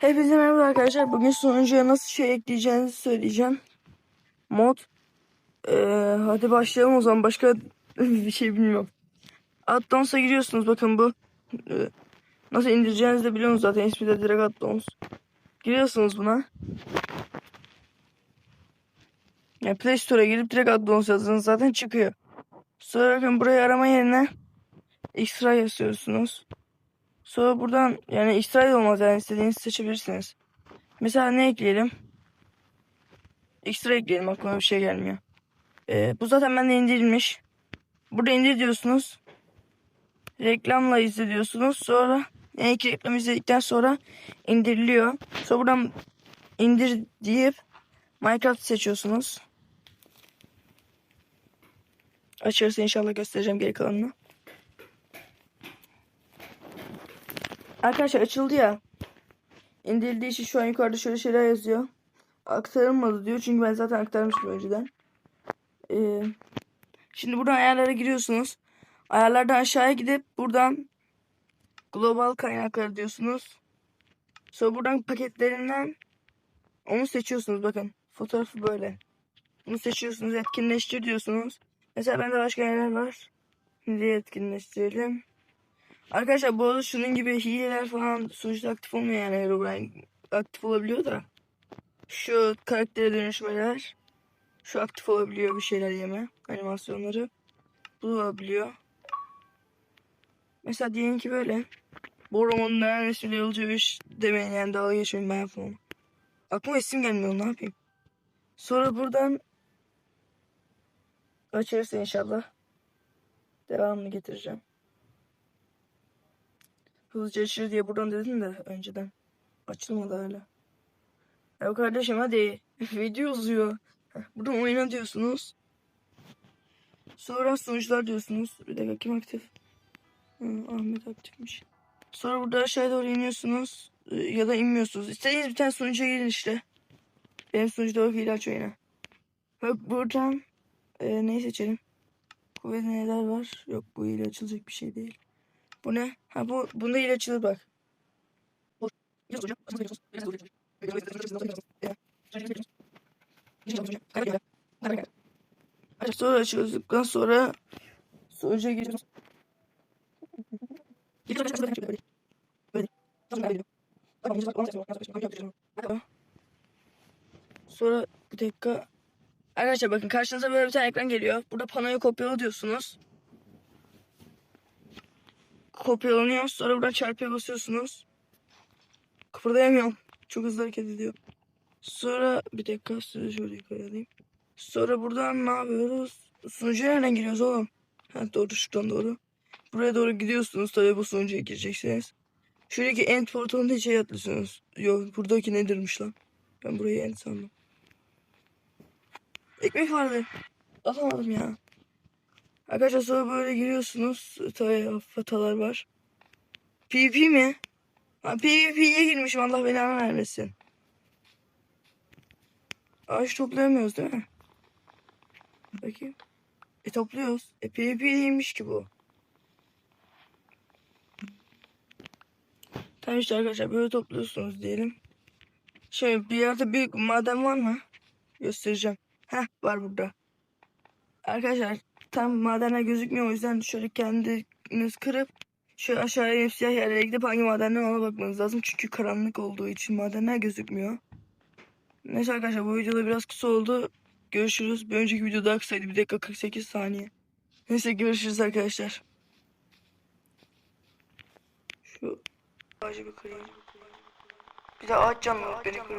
Hepinize merhaba arkadaşlar. Bugün sunucuya nasıl şey ekleyeceğinizi söyleyeceğim. Mod. Ee, hadi başlayalım o zaman. Başka bir şey bilmiyorum. Addons'a giriyorsunuz. Bakın bu. Ee, nasıl indireceğinizi de biliyorsunuz zaten. İsmi de direkt Addons. Giriyorsunuz buna. Yani Play Store'a girip direkt Addons yazdığınız zaten çıkıyor. Sonra bakın buraya arama yerine X-Ray yazıyorsunuz. Sonra buradan yani de olmaz yani istediğinizi seçebilirsiniz. Mesela ne ekleyelim? X-Ray ekleyelim aklıma bir şey gelmiyor. Ee, bu zaten bende indirilmiş. Burada indir diyorsunuz. Reklamla izle diyorsunuz. Sonra yani iki reklam izledikten sonra indiriliyor. Sonra buradan indir deyip Minecraft seçiyorsunuz. Açarsa inşallah göstereceğim geri kalanını. Arkadaşlar açıldı ya. İndirildiği için şu an yukarıda şöyle şeyler yazıyor. Aktarılmadı diyor. Çünkü ben zaten aktarmıştım önceden. Ee, şimdi buradan ayarlara giriyorsunuz. Ayarlardan aşağıya gidip buradan global kaynaklar diyorsunuz. Sonra buradan paketlerinden onu seçiyorsunuz. Bakın fotoğrafı böyle. Bunu seçiyorsunuz. Etkinleştir diyorsunuz. Mesela bende başka yerler var. Şimdi etkinleştirelim. Arkadaşlar bu arada şunun gibi hileler falan sonuçta aktif olmuyor yani Herobrine aktif olabiliyor da. Şu karaktere dönüşmeler. Şu aktif olabiliyor bir şeyler yeme animasyonları. Bu olabiliyor. Mesela diyelim ki böyle. Bu romanın neredeyse C5 demeyin yani dalga geçmeyin ben yapmam. Aklıma isim gelmiyor ne yapayım. Sonra buradan açarsa inşallah devamını getireceğim. Hızlıca açır diye buradan dedim de önceden. Açılmadı öyle. Ya kardeşim hadi. Video uzuyor. Buradan oyna diyorsunuz. Sonra sonuçlar diyorsunuz. Bir dakika kim aktif? Hı, Ahmet aktifmiş. Sonra burada aşağıya doğru iniyorsunuz. Ee, Ya da inmiyorsunuz. İstediğiniz bir tane sonuca girin işte. Benim sonuçta o hile aç oyna. Bak buradan e, neyi seçelim? Kuvvet neler var? Yok bu hile açılacak bir şey değil. Bu ne? Ha bu bunda ile açılır bak. Sonra açıldıktan sonra sonuca giriyoruz. Sonra bir dakika. Arkadaşlar bakın karşınıza böyle bir tane ekran geliyor. Burada panoyu kopyala diyorsunuz kopyalanıyor. Sonra buradan çarpıya basıyorsunuz. Kıpırdayamıyorum. Çok hızlı hareket ediyor. Sonra bir dakika size şöyle yukarı alayım. Sonra buradan ne yapıyoruz? Sunucuya nereden giriyoruz oğlum? Ha doğru şuradan doğru. Buraya doğru gidiyorsunuz. Tabii bu sunucuya gireceksiniz. Şuradaki end portalında şey atlıyorsunuz. Yok buradaki nedirmiş lan? Ben burayı end sandım. Ekmek vardı. Alamadım ya. Arkadaşlar sonra böyle giriyorsunuz. Tabii hatalar var. PvP mi? Ha, PvP'ye girmişim Allah belanı vermesin. Ağaç toplayamıyoruz değil mi? Bakayım. E topluyoruz. E PvP değilmiş ki bu. Tamam işte arkadaşlar böyle topluyorsunuz diyelim. Şey bir yerde büyük maden var mı? Göstereceğim. Heh var burada. Arkadaşlar tam madenler gözükmüyor o yüzden şöyle kendiniz kırıp şu aşağıya siyah yerlere gidip hangi madenden ona bakmanız lazım. Çünkü karanlık olduğu için madenler gözükmüyor. Neyse arkadaşlar bu videoda biraz kısa oldu. Görüşürüz. Bir önceki video daha kısaydı. 1 dakika 48 saniye. Neyse görüşürüz arkadaşlar. Şu ağacı bir kırayım. Bir de ağaç canlı beni olsun.